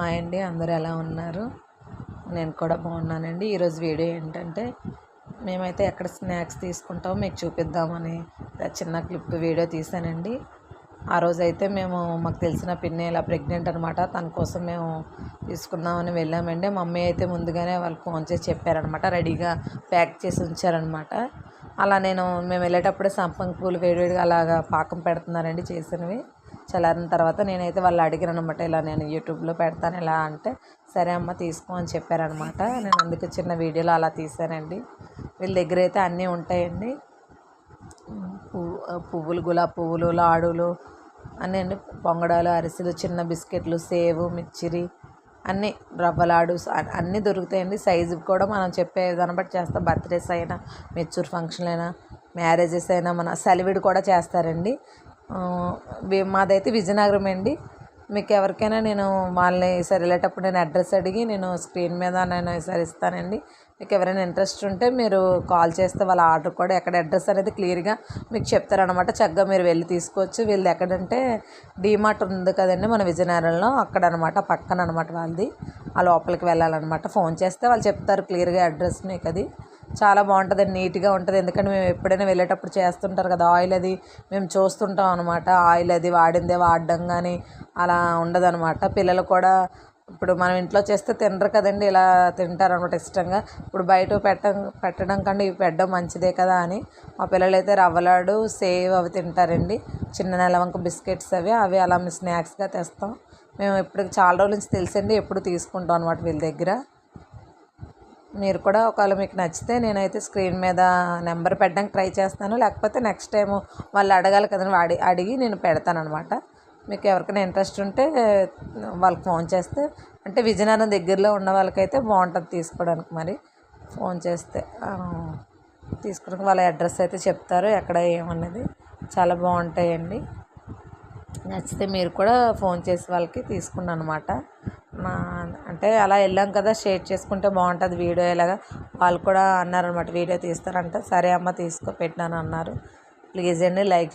Hi అండి అందరు ఎలా ఉన్నారు? నేను కూడా బాగున్నానండి. ఈరోజు వీడియో ఏంటంటే మేమైతే ఎక్కడ స్నాక్స్ తీసుకుంటామో మీకు చూపిద్దామని చిన్న క్లిప్ వీడియో తీసానండి. ఆ రోజు అయితే మేము మాకు తెలిసిన పిన్ని ఇలా ప్రెగ్నెంట్ అనమాట తన కోసం మేము తీసుకుందామని వెళ్ళామండి. మమ్మీ అయితే ముందుగానే వాళ్ళు ఫోన్ చేసి చెప్పారనమాట రెడీగా ప్యాక్ చేసి ఉంచారనమాట అలా నేను మేము వెళ్ళేటప్పుడే సంపంగి పూలు వేడివేడిగా అలాగా పాకం పెడుతున్నారండి చేసినవి. చల్లారిన తర్వాత నేనైతే వాళ్ళు అడిగాను అనమాట ఇలా నేను యూట్యూబ్లో పెడతాను ఇలా అంటే సరే అమ్మ తీసుకో అని చెప్పారనమాట నేను అందుకు చిన్న వీడియోలో అలా తీసానండి. వీళ్ళ దగ్గర అయితే అన్నీ ఉంటాయండి. పువ్వులు గులాబీ పువ్వులు లాడులు అన్నీ అండి. పొంగడాలు అరిసెలు చిన్న బిస్కెట్లు సేవు మిచ్చిరి అన్నీ రవ్వలాడు అన్నీ దొరుకుతాయండి. సైజు కూడా మనం చెప్పే దాన్ని బట్టి చేస్తాం. బర్త్డేస్ అయినా మెచ్యూర్ ఫంక్షన్ అయినా మ్యారేజెస్ అయినా మన సెలవిడి కూడా చేస్తారండి. మాదైతే విజయనగరం అండి. మీకు ఎవరికైనా నేను వాళ్ళని ఈసారి వెళ్ళేటప్పుడు నేను అడ్రస్ అడిగి నేను స్క్రీన్ మీద నేను ఈసారి ఇస్తానండి. మీకు ఎవరైనా ఇంట్రెస్ట్ ఉంటే మీరు కాల్ చేస్తే వాళ్ళ ఆర్డర్ కూడా ఎక్కడ అడ్రస్ అనేది క్లియర్గా మీకు చెప్తారనమాట చక్కగా మీరు వెళ్ళి తీసుకోవచ్చు. వీళ్ళది ఎక్కడంటే డీమార్ట్ ఉంది కదండి మన విజయనగరంలో. అక్కడ అనమాట పక్కన అనమాట వాళ్ళది. ఆ లోపలికి వెళ్ళాలన్నమాట. ఫోన్ చేస్తే వాళ్ళు చెప్తారు క్లియర్గా అడ్రస్ మీకు అది. చాలా బాగుంటుంది నీట్గా ఉంటుంది. ఎందుకంటే మేము ఎప్పుడైనా వెళ్ళేటప్పుడు చేస్తుంటారు కదా ఆయిల్ అది మేము చూస్తుంటాం అనమాట ఆయిల్ అది వాడిందే వాడడం కానీ అలా ఉండదనమాట పిల్లలు కూడా ఇప్పుడు మనం ఇంట్లో చేస్తే తినరు కదండి ఇలా తింటారు అనమాట ఇష్టంగా. ఇప్పుడు బయట పెట్ట పెట్టడం కంటే ఇవి పెట్టడం మంచిదే కదా అని మా పిల్లలు అయితే రవ్వలాడు సేవ్ అవి తింటారండి. చిన్న నెలవంక బిస్కెట్స్ అవి అవి అలా స్నాక్స్గా తెస్తాం. మేము ఇప్పుడు చాలా రోజుల నుంచి తెలిసండి ఎప్పుడు తీసుకుంటాం అనమాట వీళ్ళ దగ్గర. మీరు కూడా ఒకవేళ మీకు నచ్చితే నేనైతే స్క్రీన్ మీద నెంబర్ పెట్టడానికి ట్రై చేస్తాను. లేకపోతే నెక్స్ట్ టైం వాళ్ళు అడగాలి కదండి అడి అడిగి నేను పెడతానమాట మీకు ఎవరికైనా ఇంట్రెస్ట్ ఉంటే వాళ్ళకి ఫోన్ చేస్తే అంటే విజయనగరం దగ్గరలో ఉన్న వాళ్ళకైతే బాగుంటుంది తీసుకోవడానికి మరి. ఫోన్ చేస్తే తీసుకోవడానికి వాళ్ళ అడ్రస్ అయితే చెప్తారు ఎక్కడ ఏమన్నది. చాలా బాగుంటాయండి. నచ్చితే మీరు కూడా ఫోన్ చేసి వాళ్ళకి తీసుకున్నాను అనమాట అంటే అలా వెళ్ళాం కదా షేర్ చేసుకుంటే బాగుంటుంది వీడియో ఇలాగా వాళ్ళు కూడా అన్నారనమాట వీడియో తీస్తారంట. సరే అమ్మ తీసుకో పెట్టినాను అన్నారు. ప్లీజ్ అండి లైక్